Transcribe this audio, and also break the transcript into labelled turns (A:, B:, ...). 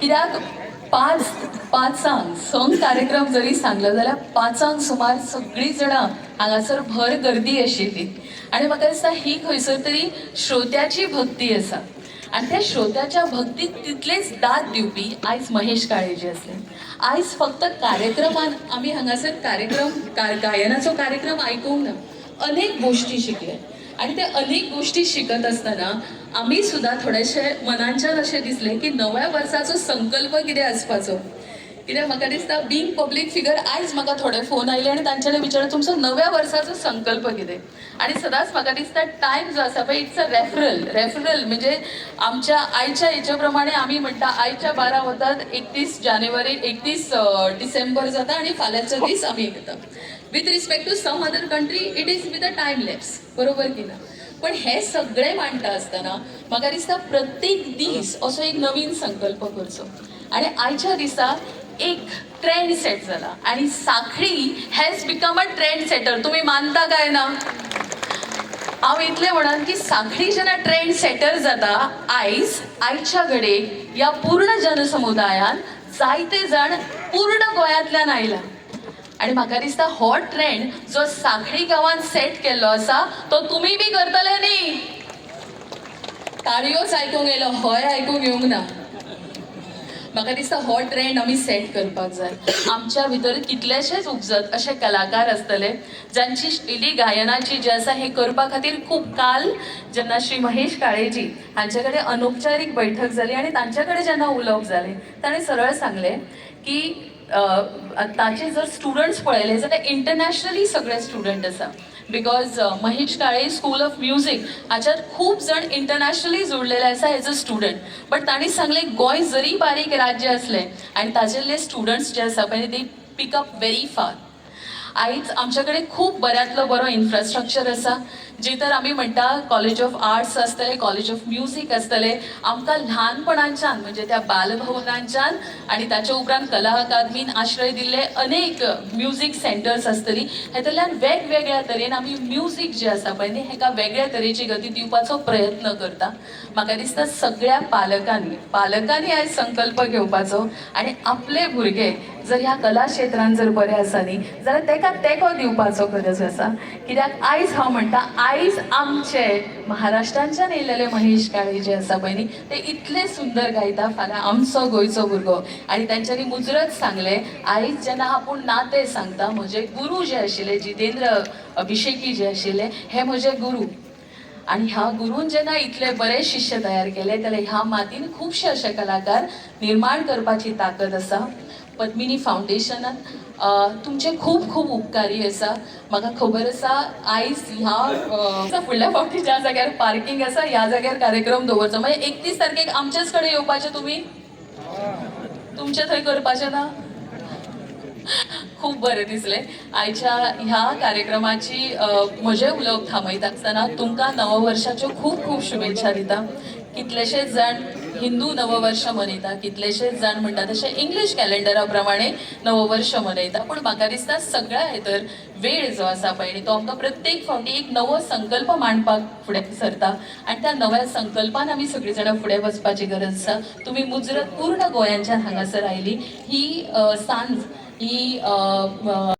A: कित्याक पांच पांचांक संग कार्यक्रम जरी सांगलो जाल्यार पांचांक सुमार सगळीं जाणां हांगासर भर गर्दी आशिल्ली आनी म्हाका दिसता ही खंयसर तरी श्रोत्याची भक्ती आसा आनी त्या श्रोत्याच्या भक्तीक तितलेच दाद दिवपी आयज महेश काळेजी आसले आयज फक्त कार्यक्रमान आमी हांगासर कार्यक्रम गायनाचो कार्यक्रम आयकूंक ना अनेक गोश्टी शिकले. आणि ते अनेक गोष्टी शिकत असताना आम्ही सुद्धा थोडेशे मनांच्यान अशें दिसले की नव्या वर्साचो संकल्प कितें आसपाचो कित्याक म्हाका दिसता बींग पब्लीक फिगर आयज म्हाका थोडे फोन आयले आनी तांच्यानी विचारलें तुमचो नव्या वर्साचो संकल्प कितें? आनी सदांच म्हाका दिसता टायम जो आसा पळय इट्स अ रेफरल रेफरल म्हणजे आमच्या आयच्या हेच्या प्रमाणे आमी म्हणटा आयच्या बारा वतात एकतीस जानेवारी एकतीस डिसेंबर जाता आनी फाल्यांचो दीस आमी येता. With respect to some other country it is with a time lapse बरोबर की ना? पण हे सगळे मांडटा आसतना म्हाका दिसता प्रत्येक दीस असो एक नवीन संकल्प करचो आणि आयच्या दिसा एक ट्रेंड सेट जाला आणि Sakhali has become a trend setter तुम्ही मानता काय ना? हांव इतलें म्हणन की साखळी जेन्ना ट्रेंड सेटर जाता आयज आयच्या घडे ह्या पूर्ण जनसमुदायान जायते जाण पूर्ण गोंयांतल्यान आयला आणि म्हाका दिसता हो ट्रेंड जो साखळी गांवांत सेट केल्लो आसा तो तुमी बी करतले न्ही ताळयोच आयकूंक येयलो हय आयकूंक येवंक ना. म्हाका दिसता हो ट्रेंड आमी सेट करपाक जाय. आमच्या भितर कितलेशेच उपजत अशे कलाकार आसतले जांची शैली गायनाची जी आसा हे करपा खातीर खूब काल जेन्ना श्री महेश काळेजी हांचे कडेन अनौपचारीक बैठक जाली आनी तांचे कडेन जेन्ना उलोवप जालें ताणें सरळ सांगलें की ताचे जर स्टुडंट्स पळयले जाल्यार इंटरनॅशनली सगळे स्टुडंट आसा because Mahesh Kale school of music हाच्यात खूब जाण इंटरनॅशनली जोडलेले आसा एज अ स्टुडंट बट तांणी सांगलें गोंय जरी बारीक राज्य असले आनी ताजेले स्टुडंट्स जे आसा पळय ते पिकअप व्हेरी फास्ट आयज आमच्या कडेन खूब बऱ्यांतलो बरो इन्फ्रास्ट्रक्चर आसा जे तर आमी म्हणटा कॉलेज ऑफ आर्ट्स आसतले कॉलेज ऑफ म्युझिक आसतले आमकां ल्हानपणांच्यान म्हणजे त्या बालभवनांच्यान आनी ताचे उपरांत कला अकादमीन आश्रय दिल्ले अनेक म्युझिक सेंटर्स आसतली हेतूंतल्यान वेगवेगळ्या तरेन आमी म्युझिक जे आसा पळय न्ही हेका वेगळ्या तरेची गती दिवपाचो प्रयत्न करता. म्हाका दिसता सगळ्या पालकांनी पालकांनी आयज संकल्प घेवपाचो आनी आपले भुरगे जर ह्या कला क्षेत्रांत जर बरे आसा न्ही जाल्यार तेका तेंको दिवपाचो गरज आसा. कित्याक आयज हांव म्हणटा आयज आमचे. महाराष्ट्रांच्या येयलेले महेश काळे जे आसा पळय न्ही ते इतले सुंदर गायता फाल्यां आमचो गोंयचो भुरगो. आनी तांच्यांनी मुजरत सांगले आयज जेन्ना आपूण नाते सांगता म्हजे गुरू जे आशिल्ले जितेंद्र अभिषेकी जे आशिल्ले हे म्हजे गुरू. आणि ह्या गुरून जेन्ना इतले बरे शिष्य तयार केले जाल्यार ह्या मातीन खुबशे अशे कलाकार निर्माण करपाची ताकद आसा पद्मिनी फावंडेशनान तुमचे खूब खूब उपकारी आसा म्हाका खबर आसा आयज ह्या फुडल्या फावटी ज्या जाग्यार पार्किंग आसा ह्या जाग्यार कार्यक्रम दवरचो. म्हणजे एकतीस तारखेक आमचेच कडेन येवपाचे तुमी तुमचे थंय करपाचे ना? खूप बरें दिसलें. आयच्या ह्या कार्यक्रमाची म्हजें उलोवप थांबयता आसतना तुमकां नववर्षाच्यो खूब खूब शुभेच्छा दिता. कितलेशेच जाण हिंदू नववर्ष मनयता कितलेशेच जाण म्हणटा तशें इंग्लीश कॅलेंडरा प्रमाणे नववर्ष मनयता. पूण म्हाका दिसता सगळ्या हेतर वेळ जो आसा पळय न्ही तो आमकां प्रत्येक फावटी एक नवो संकल्प मांडपाक फुडें सरता. आनी त्या नव्या संकल्पान आमी सगळीं जाणां फुडें वचपाची गरज आसा. तुमी मुजरत पूर्ण गोंयांच्यान हांगासर आयली ही सांज ही